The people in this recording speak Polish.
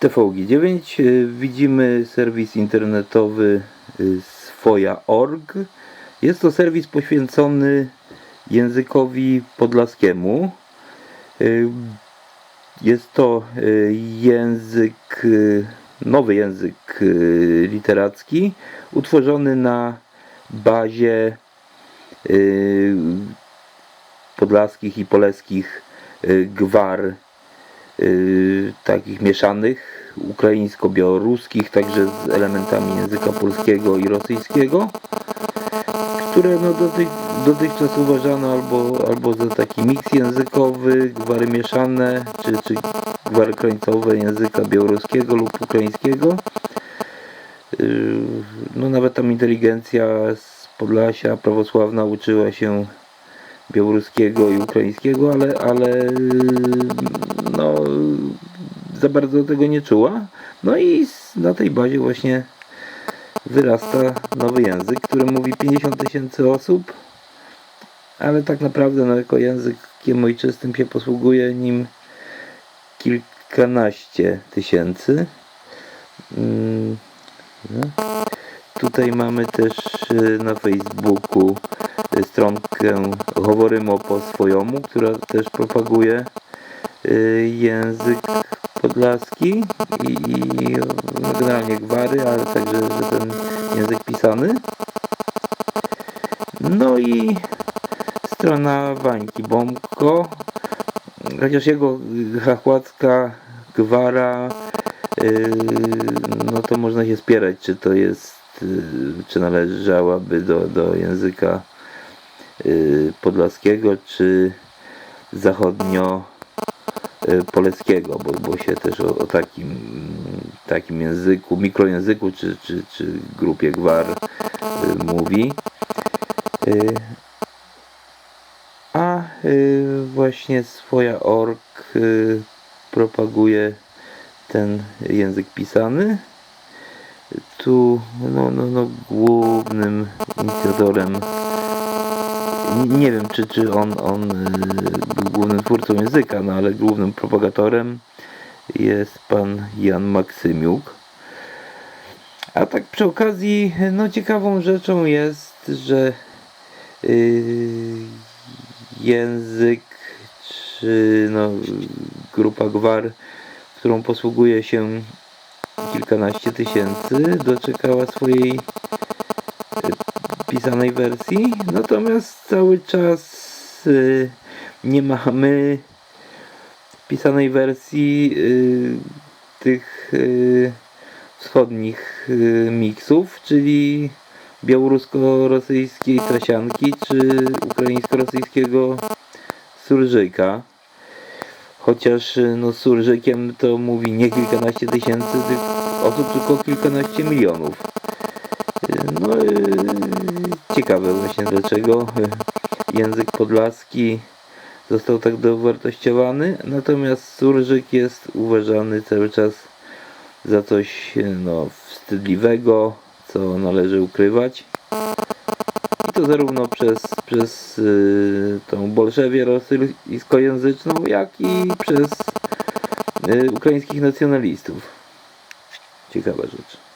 TVG9 y, widzimy serwis internetowy y, swoja.org. Jest to serwis poświęcony językowi podlaskiemu. Y, Jest to język, nowy język literacki, utworzony na bazie podlaskich i poleskich gwar takich mieszanych, ukraińsko-białoruskich, także z elementami języka polskiego i rosyjskiego, które no dotych, dotychczas uważano albo, albo za taki miks językowy, gwary mieszane, czy, czy gwary krańcowe języka białoruskiego lub ukraińskiego. Y, No nawet tam inteligencja z Podlasia prawosławna uczyła się białoruskiego i ukraińskiego, ale, ale no, za bardzo tego nie czuła. No i na tej bazie właśnie wyrasta nowy język, który mówi 50 tysięcy osób, ale tak naprawdę no, jako językiem ojczystym się posługuje nim kilkanaście tysięcy. Mm, no. Tutaj mamy też y, na Facebooku stronkę Hovorymo po swojemu, która też propaguje y, język podlaski i, generalnie gwary, ale także że ten język pisany. No i strona Wańki Bombko, chociaż jego hachłacka gwara Yy, no to można się spierać, czy to jest, czy należałaby do, do języka podlaskiego, czy zachodnio yy, poleskiego, bo, bo się też o, o takim, takim języku, mikrojęzyku, czy, czy, czy grupie gwar yy, mówi. A właśnie swoja org propaguje ten język pisany. Tu no, no, no, głównym inicjatorem nie, wiem czy, czy on, on y, był głównym twórcą języka, no ale głównym propagatorem jest pan Jan Maksymiuk. A tak przy okazji, no ciekawą rzeczą jest, że y, język czy no, grupa gwar którą posługuje się kilkanaście tysięcy, doczekała swojej e, pisanej wersji, natomiast cały czas y, nie mamy pisanej wersji y, tych y, wschodnich miksów, czyli białorusko-rosyjskiej trasianki czy ukraińsko-rosyjskiego surżyka. Chociaż no, surżykiem to mówi nie kilkanaście tysięcy osób, tylko kilkanaście milionów. No ciekawe właśnie dlaczego y, język podlaski został tak dowartościowany, natomiast surżyk jest uważany cały czas za coś y, no, wstydliwego, co należy ukrywać. I to zarówno przez, przez y, tą bolszewię rosyjskojęzyczną, jak i przez y, ukraińskich nacjonalistów. Ciekawa rzecz.